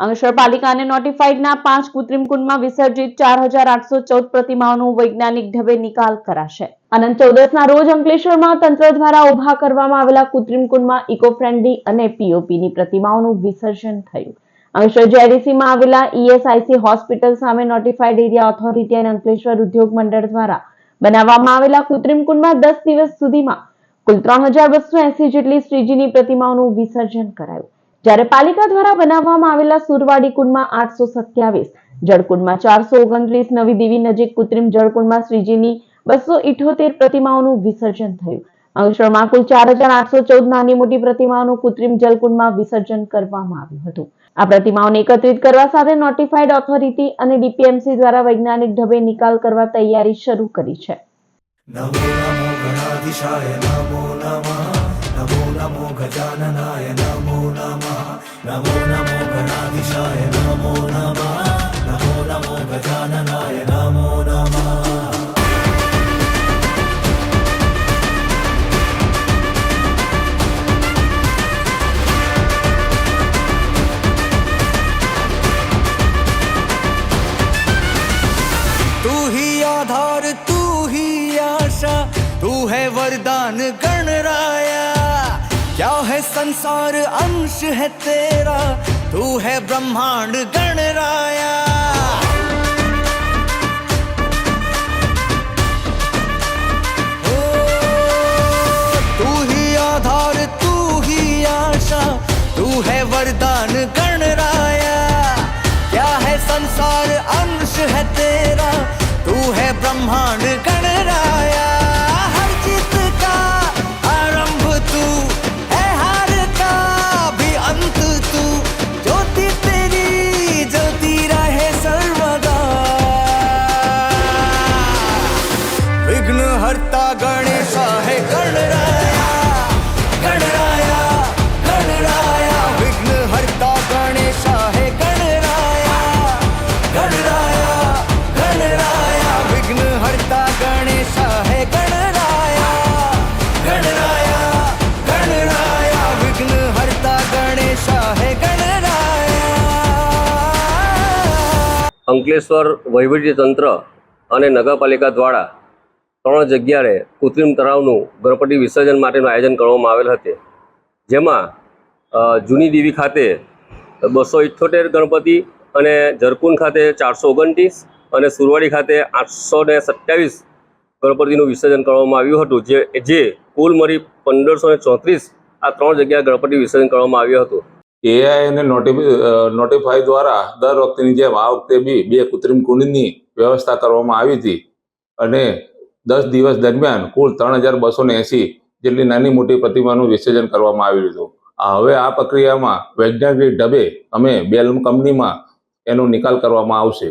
અંકલેશ્વર પાલિકાને નોટિફાઈડના પાંચ કૃત્રિમ કુંડમાં વિસર્જિત ચાર હજાર આઠસો ચૌદ પ્રતિમાઓનો વૈજ્ઞાનિક ઢબે નિકાલ કરાશે. અનંત ચૌદસના રોજ અંકલેશ્વરમાં તંત્ર દ્વારા ઊભા કરવામાં આવેલા કૃત્રિમ કુંડમાં ઇકો ફ્રેન્ડલી અને પીઓપીની પ્રતિમાઓનું વિસર્જન થયું. અંકલેશ્વર જેડીસીમાં આવેલા ઈએસઆઈસી હોસ્પિટલ સામે નોટિફાઈડ એરિયા ઓથોરિટી અને અંકલેશ્વર ઉદ્યોગ મંડળ દ્વારા બનાવવામાં આવેલા કૃત્રિમ કુંડમાં દસ દિવસ સુધીમાં કુલ ત્રણ હજાર બસો એસી જેટલી શ્રીજીની પ્રતિમાઓનું વિસર્જન કરાયું. જ્યારે પાલિકા દ્વારા બનાવવામાં આવેલા સુરવાડી કુંડમાં આઠસો સત્યાવીસ, જળકુંડમાં ચારસો ઓગણત્રીસ, નવી દેવી નજીક કૃત્રિમ જળકુંડમાં શ્રીજીની બસો ઇઠોતેર પ્રતિમાઓનું વિસર્જન થયું. અંકલેશ્વરમાં કુલ ચાર હજાર આઠસો ચૌદ નાની મોટી પ્રતિમાઓનું કૃત્રિમ જળકુંડમાં વિસર્જન કરવામાં આવ્યું હતું. આ પ્રતિમાઓને એકત્રિત કરવા સાથે નોટિફાઈડ ઓથોરિટી અને ડીપીએમસી દ્વારા વૈજ્ઞાનિક ઢબે નિકાલ કરવા તૈયારી શરૂ કરી છે. નમો નમો ગણાધીશાય, નમો નમઃ. नमो गजाननाय, नमो नमः, नमो नमो गणाधीशाय, नमो नमः, नमो नमो गजाननाय, नमो नमः। तू ही आधार, तू ही आशा, तू है वरदान, गण संसार अंश है तेरा, तू है ब्रह्मांड गणराया। तू ही आधार, तू ही आशा, तू है वरदान गणराया। क्या है संसार अंश है तेरा, तू है ब्रह्मांड गणराया હરતા ગણેશા હે ગણરાયા ગણરાયા ગણરાયા. વિઘ્ન હરતા ગણેશા હે ગણરાયા ગણરાયા ગણરાયા. વિઘ્ન હરતા ગણેશા હે ગણરાયા ગણરાયા ગણરાયા. વિઘ્ન હરતા ગણેશા હે ગણરાયા. અંકલેશ્વર વહીવટી તંત્ર અને નગરપાલિકા દ્વારા ત્રણ જગ્યાએ કૃત્રિમ તળાવનું ગણપતિ વિસર્જન માટેનું આયોજન કરવામાં આવેલ હતું. જેમાં જૂની દેવી ખાતે બસો ઇઠ્ઠોતેર ગણપતિ અને ઝરકુંડ ખાતે ચારસો ઓગણત્રીસ અને સુરવાડી ખાતે આઠસો ને સત્યાવીસ ગણપતિનું વિસર્જન કરવામાં આવ્યું હતું, જે જે કુલ મળી પંદરસો ને ચોત્રીસ આ ત્રણ જગ્યાએ ગણપતિ વિસર્જન કરવામાં આવ્યું હતું. એઆઈ અને નોટિફાઈ દ્વારા દર વખતેની જેમ આ વખતે બી બે કૃત્રિમ કુંડની વ્યવસ્થા કરવામાં આવી હતી. અને દસ દિવસ દરમિયાન કુલ ત્રણ હજાર બસો ને એંસી જેટલી નાની મોટી પ્રતિમાનું વિસર્જન કરવામાં આવ્યું હતું. હવે આ પ્રક્રિયામાં વૈજ્ઞાનિક ઢબે અમે બેલ કંપનીમાં એનો નિકાલ કરવામાં આવશે.